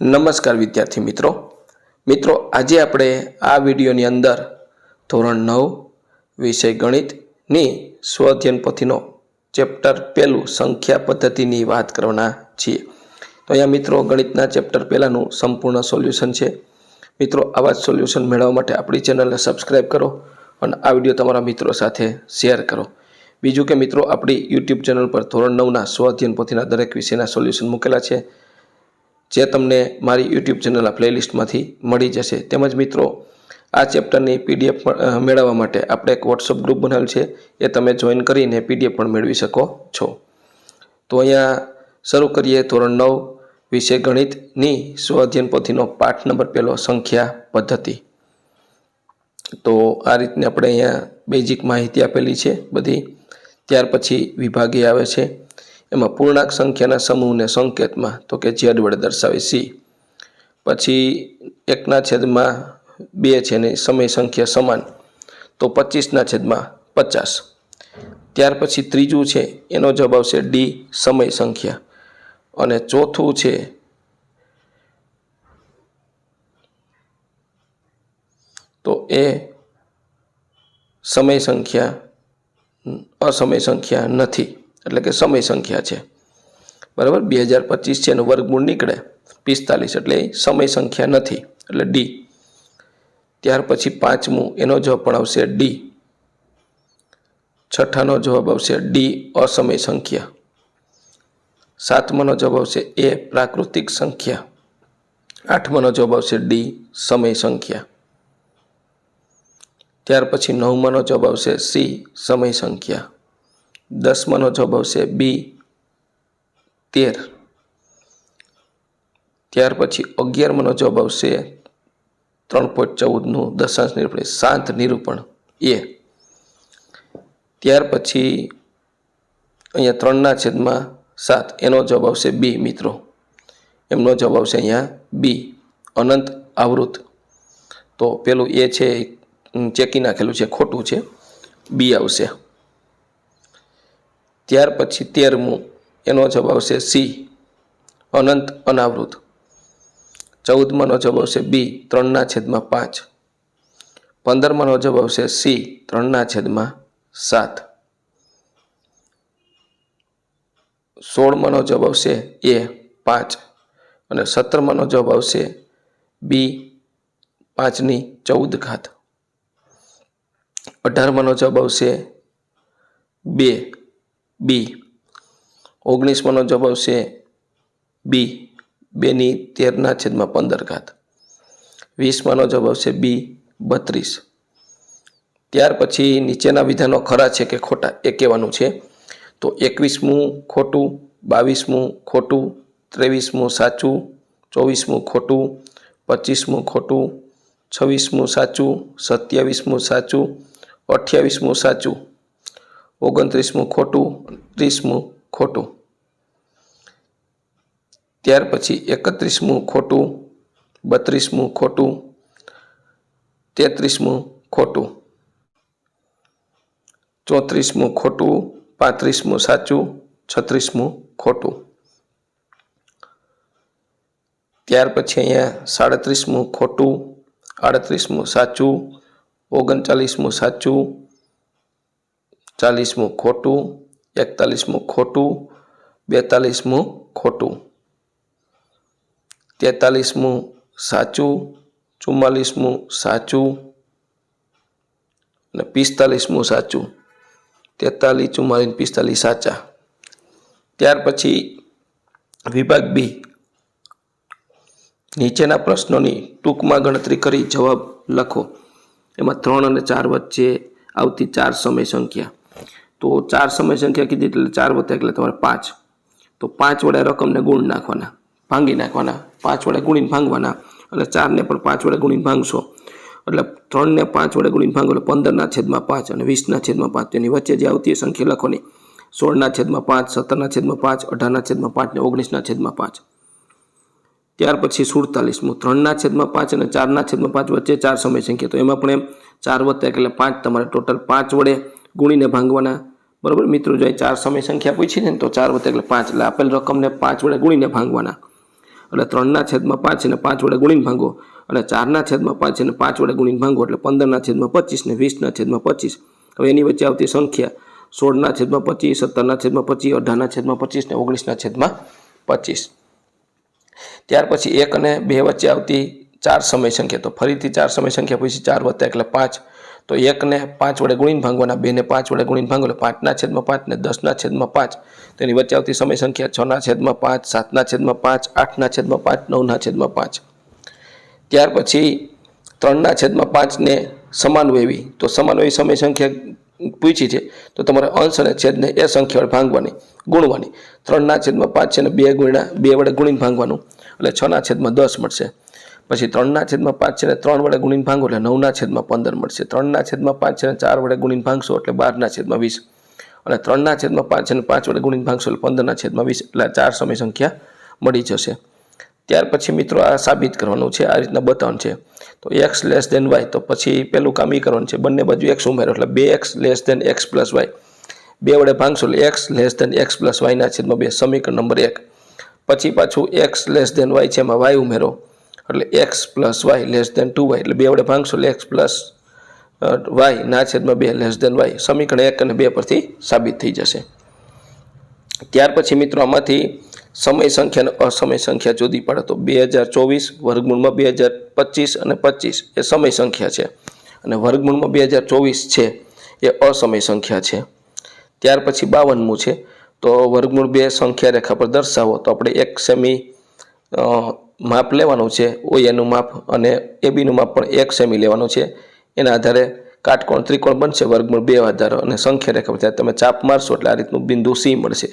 નમસ્કાર વિદ્યાર્થી મિત્રો. મિત્રો, આજે આપણે આ વિડીયોની અંદર ધોરણ નવ વિષય ગણિતની સ્વઅધ્યયન પોથીનો ચેપ્ટર પહેલું સંખ્યા પદ્ધતિની વાત કરવાના છીએ. તો અહીંયા મિત્રો, ગણિતના ચેપ્ટર પહેલાંનું સંપૂર્ણ સોલ્યુશન છે. મિત્રો, આવા જ સોલ્યુશન મેળવવા માટે આપણી ચેનલને સબસ્ક્રાઈબ કરો અને આ વીડિયો તમારા મિત્રો સાથે શેર કરો. બીજું કે મિત્રો, આપણી યુટ્યુબ ચેનલ પર ધોરણ નવના સ્વઅધ્યયન પોથીના દરેક વિષયના સોલ્યુશન મૂકેલા છે. જે તમને મારી યુટ્યુબ ચેનલના પ્લેલિસ્ટમાંથી મળી જશે. તેમજ મિત્રો, આ ચેપ્ટરની પીડીએફ મેળવવા માટે આપણે એક વોટ્સઅપ ગ્રુપ બનાવેલ છે. એ તમે જોઈન કરીને પીડીએફ પણ મેળવી શકો છો. તો અહીંયા શરૂ કરીએ ધોરણ નવ, વિષય ગણિતની સ્વઅધ્યયન પોથીનો પાઠ નંબર પહેલો, સંખ્યા પદ્ધતિ. તો આ રીતને આપણે અહીંયા બેઝિક માહિતી આપેલી છે બધી. ત્યાર પછી વિભાગીય આવે છે. એમાં પૂર્ણાંક સંખ્યાના સમૂહને સંકેતમાં, તો કે ઝેડ વડે દર્શાવે સી. પછી એકના છેદમાં બે છે ને સમય સંખ્યા સમાન, તો પચીસના છેદમાં પચાસ. ત્યાર પછી ત્રીજું છે, એનો જવાબ આવશે ડી, સમય સંખ્યા. અને ચોથું છે, તો એ સમય સંખ્યા અસમય સંખ્યા નથી. એટલે કે સમય સંખ્યા છે. બરાબર? બે હજાર પચીસ છે એનું વર્ગમૂળ નીકળે પિસ્તાલીસ, એટલે સમય સંખ્યા નથી, એટલે ડી ત્યાર પછી પાંચમું, એનો જવાબ પણ આવશે ડી છઠ્ઠાનો જવાબ આવશે ડી અસમય સંખ્યા. સાતમાનો જવાબ આવશે એ પ્રાકૃતિક સંખ્યા. આઠમાનો જવાબ આવશે ડી સમય સંખ્યા. ત્યાર પછી નવમાનો જવાબ આવશે સી સમય સંખ્યા. દસમાનો જવાબ આવશે બી, તેર. ત્યાર પછી અગિયારમાનો જવાબ આવશે ત્રણ પોઈન્ટ ચૌદનું દશાંશ નિરૂપણ, શાંત નિરૂપણ, એ. ત્યાર પછી અહીંયા ત્રણના છેદમાં સાત, એનો જવાબ આવશે બી, મિત્રો. એમનો જવાબ આવશે અહીંયા બી, અનંત આવૃત. તો પેલું એ છે ચેકી નાખેલું છે, ખોટું છે. બી આવશે. ત્યાર પછી તેરમું એનો જવાબ આવશે સી. અનંત અનાવૃત. ચૌદમાંનો જવાબ આવશે બી. ત્રણના છેદમાં પાંચ. પંદરમાંનો જવાબ આવશે સી. ત્રણના છેદમાં સાત. સોળમાંનો જવાબ આવશે એ પાંચ. અને સત્તરમાંનો જવાબ આવશે બી પાંચની ચૌદ ઘાત. અઢારમાંનો જવાબ આવશે બે. બી. ઓગણીસમાંનો જવાબ આવશે બી. બેની તેરના છેદમાં પંદર ઘાત. વીસમાંનો જવાબ આવશે બી, બત્રીસ. ત્યાર પછી નીચેના વિધાનો ખરા છે કે ખોટા એ કહેવાનું છે. તો એકવીસમું ખોટું, બાવીસમું ખોટું, ત્રેવીસમું સાચું, ચોવીસમું ખોટું, પચીસમું ખોટું, છવ્વીસમું સાચું, સત્યાવીસમું સાચું, અઠ્યાવીસમું સાચું. ઓગણત્રીસમું ખોટું ત્રીસમું ખોટું. ત્યાર પછી એકત્રીસમું ખોટું, બત્રીસમું ખોટું, તેત્રીસમું ખોટું. ચોત્રીસમું ખોટું, પાંત્રીસમું સાચું, છત્રીસમું ખોટું. ત્યાર પછી અહીંયા સાડત્રીસમું ખોટું, આડત્રીસમું સાચું, ઓગણચાલીસમું સાચું ચાલીસમું ખોટું, એકતાલીસમું ખોટું, બેતાલીસમું ખોટું. તેતાલીસમું સાચું, ચુમ્માલીસમું સાચું અને પિસ્તાલીસમું સાચું. તેતાલીસ, ચુમ્માલીસ, પિસ્તાલીસ સાચા. ત્યાર પછી વિભાગ બી. નીચેના પ્રશ્નોની ટૂંકમાં ગણતરી કરી જવાબ લખો. એમાં ત્રણ અને ચાર વચ્ચે આવતી ચાર સમય સંખ્યા. તો ચાર સમય સંખ્યા કીધી એટલે ચાર વત્તા એટલે તમારે પાંચ. તો પાંચ વડે રકમને ગુણ નાખવાના, ભાંગી નાખવાના, પાંચ વડે ગુણીને ભાંગવાના અને ચારને પણ પાંચ વડે ગુણીને ભાંગશો. એટલે ત્રણને પાંચ વડે ગુણીને ભાંગો એટલે પંદરના છેદમાં પાંચ અને વીસના છેદમાં પાંચ. તેની વચ્ચે જે આવતી સંખ્યા લખવાની. સોળના છેદમાં પાંચ, સત્તરના છેદમાં પાંચ, અઢારના છેદમાં પાંચ ને ઓગણીસના છેદમાં પાંચ. ત્યાર પછી સુડતાલીસમું ત્રણના છેદમાં પાંચ અને ચારના છેદમાં પાંચ વચ્ચે ચાર સમય સંખ્યા. તો એમાં પણ એમ ચાર વત્તા એટલે પાંચ તમારે ટોટલ પાંચ વડે ગુણીને ભાંગવાના. બરાબર? મિત્રો, જો ચાર સમય સંખ્યા પૂછી ને તો ચાર વત્તા એટલે પાંચ. એટલે આપેલ રકમને પાંચ વડે ગુણીને ભાંગવાના. એટલે ત્રણના છેદમાં પાંચ અને પાંચ વડે ગુણીને ભાંગો. અને ચારના છેદમાં પાંચ અને પાંચ વડે ગુણીને ભાંગો. એટલે પંદરના છેદમાં પચીસ ને વીસના છેદમાં પચીસ. હવે એની વચ્ચે આવતી સંખ્યા સોળના છેદમાં પચીસ, સત્તરના છેદમાં પચીસ, અઢારના છેદમાં પચીસ ને ઓગણીસના છેદમાં પચીસ. ત્યાર પછી એક અને બે વચ્ચે આવતી ચાર સમય સંખ્યા. તો ફરીથી ચાર સમય સંખ્યા પછી ચાર વત્તા એટલે પાંચ. તો એકને પાંચ વડે ગુણીને ભાંગવાના, બેને પાંચ વડે ગુણીને ભાંગો એટલે પાંચના છેદમાં પાંચ ને દસના છેદમાં પાંચ. તેની વચ્ચે આવતી સમય સંખ્યા છના છેદમાં પાંચ, સાતના છેદમાં પાંચ, આઠના છેદમાં પાંચ, નવના છેદમાં પાંચ. ત્યાર પછી ત્રણના છેદમાં પાંચને સમાન વેવી તો સમાનવેવી સમય સંખ્યા પૂછી છે. તો તમારે અંશ અને છેદને એ સંખ્યા વડે ભાંગવાની, ગુણવાની. ત્રણના છેદમાં પાંચ છે ને બે ગુણ્યા, બે વડે ગુણીને ભાંગવાનું. એટલે છના છેદમાં દસ મળશે. પછી ત્રણના છેદમાં પાંચ છે ને ત્રણ વડે ગુણીને ભાંગો એટલે નવના છેદમાં પંદર મળશે. ત્રણના છેદમાં પાંચ છે ને ચાર વડે ગુણીને ભાંગશો એટલે બારના છેદમાં વીસ. અને ત્રણના છેદમાં પાંચ છે ને પાંચ વડે ગુણીને ભાંગશો એટલે પંદરના છેદમાં વીસ એટલે ચાર સમય સંખ્યા મળી જશે. ત્યાર પછી મિત્રો આ સાબિત કરવાનું છે, આ રીતના બતાવવાનું છે. તો એક્સ લેસ દેન વાય તો પછી પેલું કામ એ કરવાનું છે, બંને બાજુ એક્સ ઉમેરો એટલે બે X less than X plus Y બે વડે ભાંગશો એટલે X less than X plus વાયના છેદમાં બે, સમીકરણ નંબર એક. પછી પાછું એક્સ લેસ દેન વાય છે એમાં વાય ઉમેરો. એટલે X plus Y less than two Y એટલે બે વડે ભાંગશો એટલે એક્સ પ્લસ વાય ના છેદમાં બે લેસ દેન વાય સમીકરણ એક અને બે પરથી સાબિત થઈ જશે. ત્યાર પછી મિત્રો આમાંથી સમય સંખ્યા અને અસમય સંખ્યા જુદી પડે. તો બે હજાર ચોવીસ વર્ગમૂળમાં બે હજાર પચીસ અને પચીસ એ સમય સંખ્યા છે. અને વર્ગમૂળમાં બે હજાર ચોવીસ છે એ અસમય સંખ્યા છે. ત્યાર પછી બાવનમું છે. તો વર્ગમૂળ બે સંખ્યા રેખા પર દર્શાવો. તો આપણે એક સેમી માપ લેવાનું છે ઓએનું માપ અને એબીનું માપ પણ એક સેમી લેવાનું છે. એના આધારે કાટકોણ, ત્રિકોણ બનશે, વર્ગમૂળ બે આધારો અને સંખ્યા રેખા ત્યારે તમે ચાપ મારશો એટલે આ રીતનું બિંદુ સી મળશે.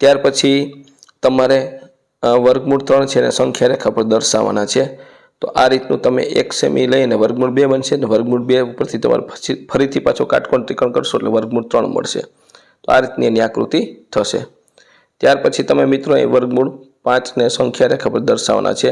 ત્યાર પછી તમારે વર્ગમૂળ ત્રણ છે અને સંખ્યા રેખા પર દર્શાવવાના છે. તો આ રીતનું તમે એક સેમી લઈને વર્ગમૂળ બે બનશે અને વર્ગમૂળ બે ઉપરથી તમારે ફરીથી પાછો કાટકોણ, ત્રિકોણ કરશો એટલે વર્ગમૂળ ત્રણ મળશે. તો આ રીતની એની આકૃતિ થશે. ત્યાર પછી તમે મિત્રો એ વર્ગમૂળ પાંચને સંખ્યા રેખા પર દર્શાવવાના છે.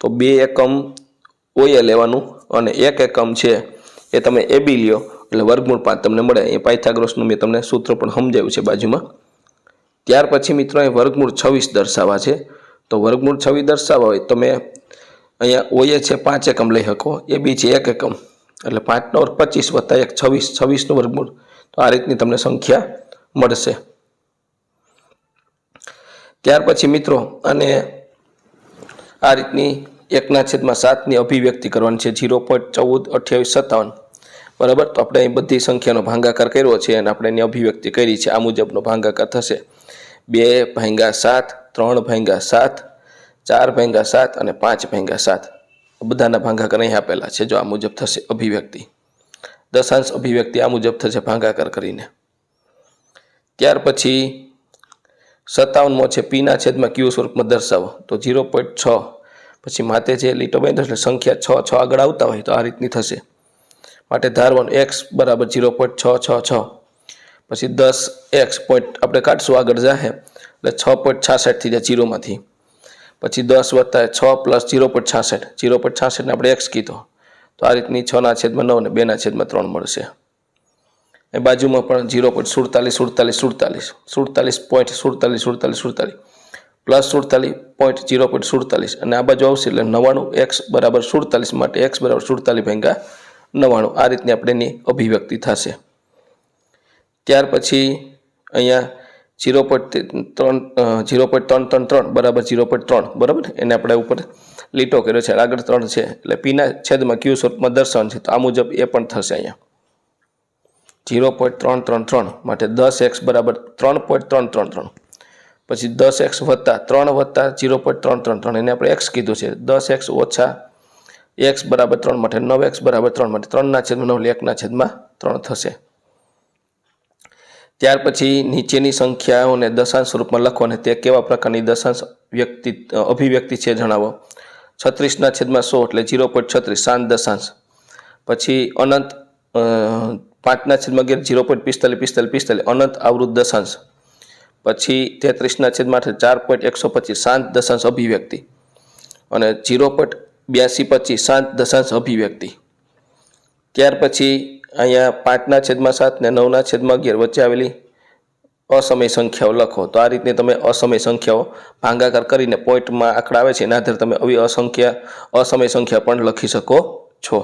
તો બે એકમ ઓએ લેવાનું અને એક એકમ છે એ તમે એ બી લ્યો. એટલે વર્ગમૂળ પાંચ તમને મળે. એ પાયથાગ્રોસનું મેં તમને સૂત્ર પણ સમજાવ્યું છે બાજુમાં. ત્યાર પછી મિત્રો અહીં વર્ગમૂળ છવ્વીસ દર્શાવવા છે. તો વર્ગમૂળ છવ્વીસ દર્શાવવા હોય તમે અહીંયા ઓએ છે પાંચ એકમ લઈ શકો. એ બી છે એક એકમ. એટલે પાંચનો વર્ગ પચીસ વત્તા એક છવ્વીસ. છવ્વીસનું વર્ગમૂળ. તો આ રીતની તમને સંખ્યા મળશે. ત્યાર પછી મિત્રો અને આ રીતની એકના છેદમાં સાતની અભિવ્યક્તિ કરવાની છે, ઝીરો પોઈન્ટ ચૌદ અઠ્યાવીસ સત્તાવન. બરાબર? તો આપણે અહીં બધી સંખ્યાનો ભાંગાકાર કર્યો છે અને આપણે એની અભિવ્યક્તિ કરી છે. આ મુજબનો ભાંગાકાર થશે. બે ભાંગા સાત, ત્રણ ભાંગા સાત, ચાર ભાંગા સાત અને પાંચ ભાંગા સાત. બધાના ભાંગાકાર અહીં આપેલા છે. જો આ મુજબ થશે અભિવ્યક્તિ. દશાંશ અભિવ્યક્તિ આ મુજબ થશે ભાંગાકાર કરીને. ત્યાર પછી સત્તાવનમો છે પીના છેદમાં ક્યુ સ્વરૂપમાં દર્શાવો. તો ઝીરો પોઈન્ટ છ. પછી માતે જે લીટો બાંધો એટલે સંખ્યા છ છ આગળ આવતા હોય તો આ રીતની થશે. માટે ધારવાનું એક્સ બરાબર ઝીરો પોઈન્ટ છ છ છ. પછી દસ એક્સ પોઈન્ટ આપણે કાઢશું આગળ જાહે. એટલે છ પોઈન્ટ છાસઠ થઈ જાય જીરોમાંથી પછી દસ વત્તા છ પ્લસ ઝીરો પોઈન્ટ છાસઠ. ઝીરો પોઈન્ટ છાસઠને આપણે એક્સ કીધો. તો આ રીતની છના છેદમાં નવ ને બેના છેદમાં ત્રણ મળશે. એ બાજુમાં પણ ઝીરો પોઈન્ટ સુડતાલીસ સુડતાલીસ સુડતાલીસ સુડતાલીસ પોઈન્ટ સુડતાલીસ સુડતાલીસ સુડતાલીસ, પ્લસ સુડતાલીસ પોઈન્ટ ઝીરો પોઈન્ટ સુડતાલીસ. અને આ બાજુ આવશે એટલે નવ્વાણું એક્સ બરાબર સુડતાલીસ માટે એક્સ બરાબર સુડતાલીસ ભેગા નવ્વાણું. આ રીતની આપણે એની અભિવ્યક્તિ થશે. ત્યાર પછી અહીંયા ઝીરો પોઈન્ટ ત્રણ ઝીરો પોઈન્ટ ત્રણ ત્રણ ત્રણ બરાબર ઝીરો પોઈન્ટ ત્રણ, બરાબર? એને આપણે ઉપર લીટો કર્યો છે. આગળ ત્રણ છે. એટલે પીના છેદમાં ક્યુ સ્વરૂપમાં દર્શન છે. તો આ મુજબ એ પણ થશે અહીંયા. ઝીરો પોઈન્ટ ત્રણ ત્રણ ત્રણ માટે દસ એક્સ બરાબર ત્રણ પોઈન્ટ ત્રણ ત્રણ ત્રણ. પછી દસ એક્સ વત્તા ત્રણ વત્તા જીરો પોઈન્ટ ત્રણ ત્રણ ત્રણ. એને આપણે એક્સ કીધું છે. દસ એક્સ ઓછા એક્સ બરાબર ત્રણ માટે નવ એક્સ બરાબર ત્રણ માટે ત્રણના છેદમાં નવ એકના છેદમાં ત્રણ થશે. ત્યાર પછી નીચેની સંખ્યાઓને દશાંશ સ્વરૂપમાં લખો અને તે કેવા પ્રકારની દશાંશ વ્યક્તિ, અભિવ્યક્તિ છે જણાવો. છત્રીસના છેદમાં સો એટલે જીરો પોઈન્ટ છત્રીસ શાંત દશાંશ. પછી અનંત પાંચના છેદમાં અગિયાર, ઝીરો પોઈન્ટ પિસ્તાલીસ પિસ્તાલીસ પિસ્તાલીસ, અનંત આવૃત દશાંશ. પછી તેત્રીસના છેદમાં આઠ, ચાર પોઈન્ટ એકસો પચીસ, શાંત દશાંશ અભિવ્યક્તિ. અને ઝીરો પોઈન્ટ બ્યાસી પચીસ, શાંત દશાંશ અભિવ્યક્તિ. ત્યાર પછી અહીંયા પાંચના છેદમાં સાત ને નવના છેદમાં અગિયાર વચ્ચે આવેલી અસમય સંખ્યાઓ લખો. તો આ રીતની તમે અસમય સંખ્યાઓ ભાંગાકાર કરીને પોઈન્ટમાં આંકડા આવે છે, એના આધારે તમે આવી અસંખ્યા અસમય સંખ્યા પણ લખી શકો છો.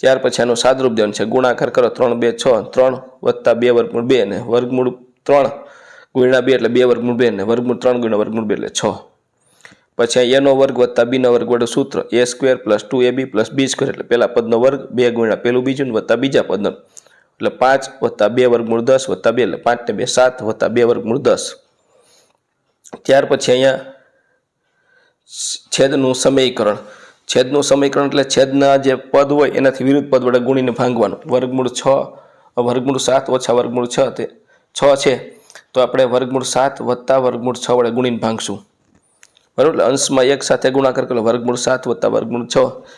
ત્યાર પછી આનું સાદરૂપ દેવાનું છે. ગુણાકાર કરો, ત્રણ, બે, છ, ત્રણ વત્તા બે વર્ગમૂળ બે ને વર્ગમૂળ ત્રણ ગુણ્યા બે એટલે બે વર્ગમૂળ બે ને વર્ગમૂળ ત્રણ ગુણ્યા વર્ગમૂળ બે એટલે છ. પછી અહીં એનો વર્ગ વત્તા બીનો વર્ગ વડે સૂત્ર, A square plus two A B plus B square એટલે પહેલા પદનો વર્ગ, બે ગુણ્યા પેલું બીજું વત્તા બીજા પદનો. એટલે પાંચ વત્તા બે વર્ગમૂળ દસ વત્તા બે એટલે પાંચ ને બે સાત વત્તા બે વર્ગમૂળ દસ. ત્યાર પછી અહીંયા છેદનું સમીકરણ છેદનું સમીકરણ એટલે છેદના જે પદ હોય એનાથી વિરુદ્ધ પદ વડે ગુણીને ભાંગવાનું. વર્ગમૂળ છ, વર્ગમૂળ સાત ઓછા વર્ગમૂળ છ તે છ છે. તો આપણે વર્ગમૂળ સાત વત્તા વર્ગમૂળ છ વડે ગુણીને ભાંગશું. બરાબર? એટલે અંશમાં એક સાથે ગુણાકાર કરો. વર્ગમૂળ સાત વત્તા વર્ગમૂળ છ.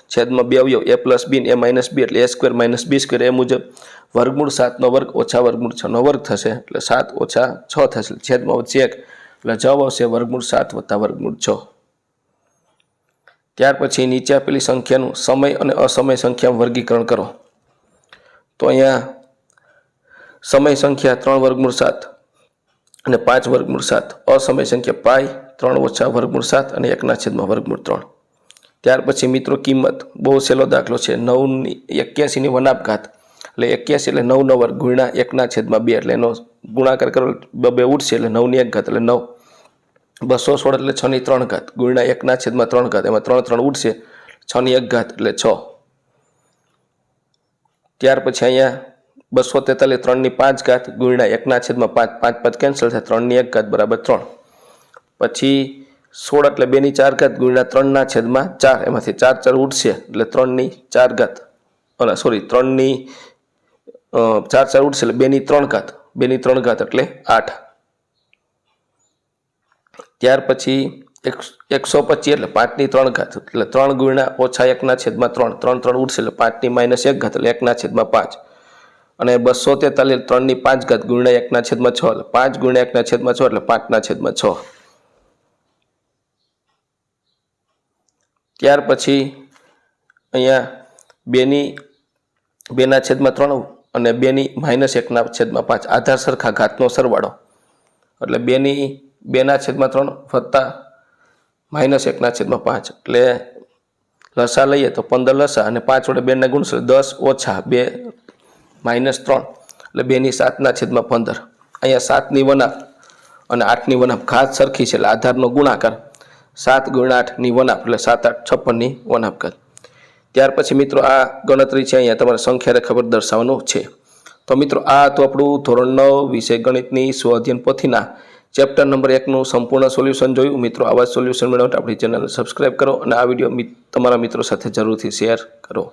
છેદમાં બે અવયવ એ પ્લસ બી એ માઇનસ બી એટલે A square minus B square. એ મુજબ વર્ગમૂળ સાતનો વર્ગ ઓછા વર્ગમૂળ છનો વર્ગ થશે. એટલે સાત ઓછા છ થશે. છેદમાં વચ્ચે એક. એટલે જવાબ આવશે વર્ગમૂળ સાત વત્તા વર્ગમૂળ છ. ત્યાર પછી નીચે આપેલી સંખ્યાનું સમય અને અસમય સંખ્યા વર્ગીકરણ કરો. તો અહીંયા સમય સંખ્યા ત્રણ વર્ગમૂળ સાત અને પાંચ વર્ગમૂળ સાત. અસમય સંખ્યા પાય ત્રણ ઓછા વર્ગમૂળ સાત અને એકના છેદમાં વર્ગમૂળ ત્રણ. ત્યાર પછી મિત્રો કિંમત બહુ સહેલો દાખલો છે. નવની એક્યાસીની વનાપઘાત. એટલે એક્યાસી એટલે નવ વર્ગ ગુણ્યા એકના છેદમાં બે. એટલે એનો ગુણાકાર કરો બે ઉઠશે એટલે નવની એક ઘાત એટલે નવ. બસો સોળ એટલે છની ત્રણ ઘાત. ગુણ્યા એકના છેદમાં ત્રણ ઘાત. એમાં ત્રણ ત્રણ ઉઠશે છની એક ઘાત એટલે છ. ત્યાર પછી અહીંયા બસો તેતાલીસ ત્રણની પાંચ ઘાત. ગુણ્યા એકના છેદમાં પાંચ. પાંચ પાંચ કેન્સલ થાય. ત્રણની એક ઘાત બરાબર ત્રણ. પછી સોળ એટલે બેની ચાર ઘાત. ગુણ્યા ત્રણના છેદમાં ચાર. એમાંથી ચાર ચાર ઉઠશે એટલે ત્રણની ચાર ઘાત. અને સોરી ત્રણની ચાર ચાર ઉઠશે એટલે બેની ત્રણ ઘાત. બેની ત્રણ ઘાત એટલે આઠ. ત્યાર પછી એકસો પચીસ એટલે પાંચની ત્રણ ઘાત, એટલે ત્રણ ગુણ્યા ઓછા એકના છેદમાં ત્રણ ત્રણ ત્રણ ઉડશે એટલે પાંચની માઇનસ એક ઘાત એટલે એકના છેદમાં પાંચ. અને બસો તેતાલીસ ત્રણની પાંચ ઘાત ગુણ્યા એકના છેદમાં છ, એટલે પાંચ ગુણ્યા એકના છેદમાં છ એટલે પાંચના છેદમાં છ. ત્યાર પછી અહીંયા બેની, બેના છેદમાં ત્રણ અને બેની માઇનસ એકના છેદમાં પાંચ. આધાર સરખા ઘાતનો સરવાળો. એટલે બેની બેના છેદમાં ત્રણ વત્તા માઇનસ એકના છેદમાં પાંચ. એટલે લસા લઈએ તો પંદર લસા અને પાંચ વડે બેના ગુણશો દસ ઓછા બે માઇનસ ત્રણ. એટલે બેની સાતના છેદમાં પંદર. અહીંયા સાતની વનાપ અને આઠની વનાપ ઘાત સરખી છે, એટલે આધારનો ગુણાકાર સાત ગુણ આઠની વનાપ એટલે સાત આઠ છપ્પનની વનાપ ઘાત. ત્યાર પછી મિત્રો આ ગણતરી છે, અહીંયા તમારે સંખ્યા ખબર દર્શાવવાનું છે. તો મિત્રો આ તો આપણું ધોરણ નવ વિષય ગણિતની સ્વઅધ્યયન પોથીના ચેપ્ટર નંબર એકનું સંપૂર્ણ સોલ્યુશન જોયું. મિત્રો, આવા સોલ્યુશન મેળવવા આપણી ચેનલને સબસ્ક્રાઈબ કરો અને આ વીડિયો તમારા મિત્રો સાથે જરૂરથી શેર કરો.